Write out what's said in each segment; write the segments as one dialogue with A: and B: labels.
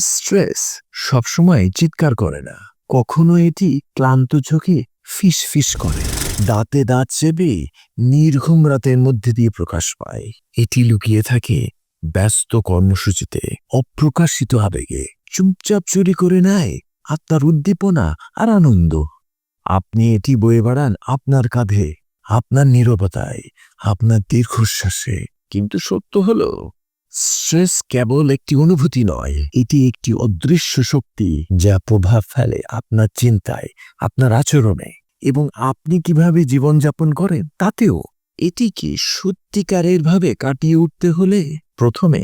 A: Stress সবসময় চিৎকার করে না। কখনো এটি ক্লান্ত চোখে ফিস ফিস করে। দাঁতে দাঁত চেপে নির্ঘুম রাতের মধ্যে দিয়ে প্রকাশ পায়। এটি লুকিয়ে থাকে ব্যস্ত কর্মসূচিতে, অপ্রকাশিত আবেগে। চুপচাপ চুরি করে নেয় আত্মার উদ্দীপনা আর আনন্দ। আপনি এটি বয়ে বেড়ান আপনার কাঁধে, আপনার নীরবতায়, আপনার দীর্ঘশ্বাসে। কিন্তু সত্য হলো স্ট্রেস কেবল একটি অনুভূতি নয় এটি একটি অদৃশ্য শক্তি যা প্রভাব ফেলে আপনার চিন্তায় আপনার আচরণে। এবং আপনি কীভাবে জীবনযাপন করেন তাতেও এটিকে সত্যিকারের ভাবে কাটিয়ে উঠতে হলে প্রথমে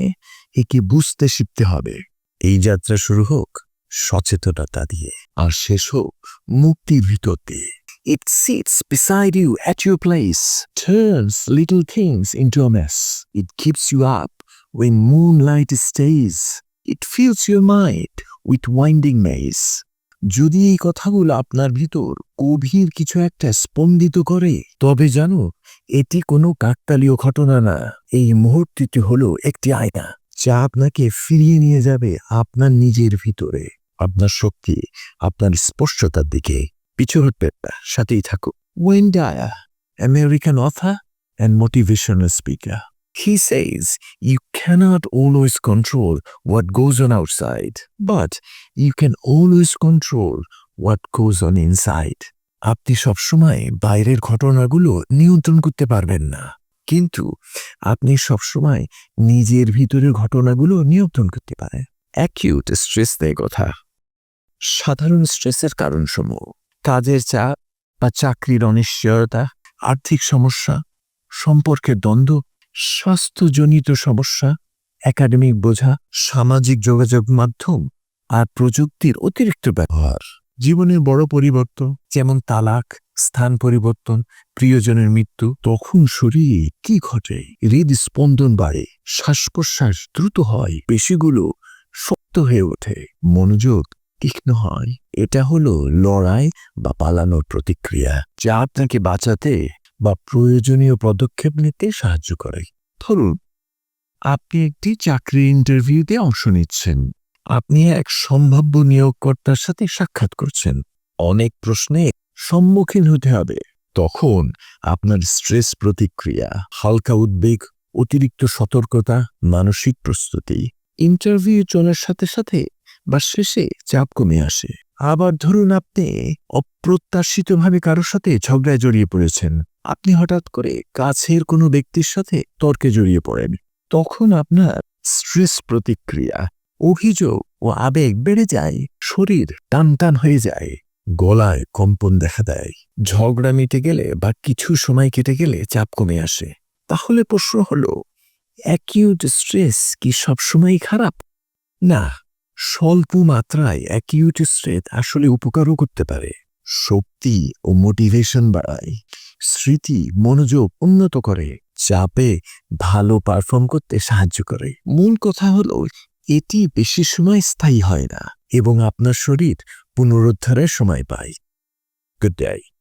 A: একে বুঝতে শিখতে হবে। এই যাত্রা শুরু হোক সচেতনতা দিয়ে আর শেষ হোক মুক্তির ভিতর দিয়ে। It sits beside you at your place, turns little things into a mess. It keeps you up when moonlight stays. It fills your mind with winding maze. যদি এই কথাগুলো আপনার ভিতর গভীর কিছু একটা স্পন্দিত করে, তবে জানো, এটি কোনো কাকতালীয় ঘটনা না এই মুহূর্তটি হলো একটি আয়না, যা আপনাকে ফিরিয়ে নিয়ে যাবে আপনার নিজের ভিতরে, আপনার শক্তি, আপনার স্পষ্টতার দিকে পিছু হটবেন না সাথেই থাকুক Wayne Dyer American author and motivational speaker He says, you cannot always control what goes on outside, but you can always control what goes on inside. আপনি সবসময় বাইরের ঘটনাগুলো নিয়ন্ত্রণ করতে পারবেন না। কিন্তু আপনি সবসময় নিজের ভিতরের ঘটনাগুলো নিয়ন্ত্রণ করতে পারেন। অ্যাকিউট স্ট্রেস দেয় কথা। সাধারণ স্ট্রেসের কারণসমূহ। কাজের চাপ বা চাকরির অনিশ্চয়তা আর্থিক সমস্যা সম্পর্কের দ্বন্দ্ব স্বাস্থ্যজনিত সমস্যা একাডেমিক বোঝা সামাজিক যোগাযোগ মাধ্যম আর প্রযুক্তির অতিরিক্ত ব্যবহার। জীবনের বড় পরিবর্তন। যেমন তালাক স্থান পরিবর্তন প্রিয়জনের মৃত্যু তখন শরীরে কি ঘটে? হৃদস্পন্দন বাড়ে শ্বাস প্রশ্বাস দ্রুত হয় পেশিগুলো শক্ত হয়ে ওঠে মনোযোগ তীক্ষ্ণ হয়। এটা হলো লড়াই বা পালানোর প্রতিক্রিয়া যা আপনাকে বাঁচাতে বা প্রয়োজনীয় পদক্ষেপ নিতে সাহায্য করে। ধরুন, আপনি একটি চাকরি ইন্টারভিউতে অংশ নিচ্ছেন। আপনি এক সম্ভাব্য নিয়োগকর্তার সাথে সাক্ষাৎ করছেন। অনেক প্রশ্নে সম্মুখীন হতে হবে। তখন আপনার স্ট্রেস প্রতিক্রিয়া, হালকা উদ্বেগ, অতিরিক্ত সতর্কতা, মানসিক প্রস্তুতি, ইন্টারভিউ চলার সাথে সাথে বা শেষে চাপ কমে আসে। আবার ধরুন আপনি অপ্রত্যাশিতভাবে কারোর সাথে ঝগড়ায় জড়িয়ে পড়েছেন। আপনি হঠাৎ করে কাছের কোনো ব্যক্তির সাথে তর্কে জড়িয়ে পড়েন। তখন আপনার স্ট্রেস প্রতিক্রিয়া, অভিযোগ ও আবেগ বেড়ে যায়, শরীর টান টান হয়ে যায়, গলায় কম্পন দেখা দেয়। ঝগড়া মিটে গেলে বা কিছু সময় কেটে গেলে চাপ কমে আসে। তাহলে প্রশ্ন হলো অ্যাকিউট স্ট্রেস কি সবসময় খারাপ? না, স্বল্প মাত্রায় অ্যাকিউট স্ট্রেস আসলে উপকারও করতে পারে। শক্তি ও মোটিভেশন বাড়ায়। স্মৃতি, মনোযোগ উন্নত করে, চাপে ভালো পারফর্ম করতে সাহায্য করে। মূল কথা হল, এটি বেশি সময় স্থায়ী হয় না এবং আপনার শরীর পুনরুদ্ধারের সময় পায়। Good day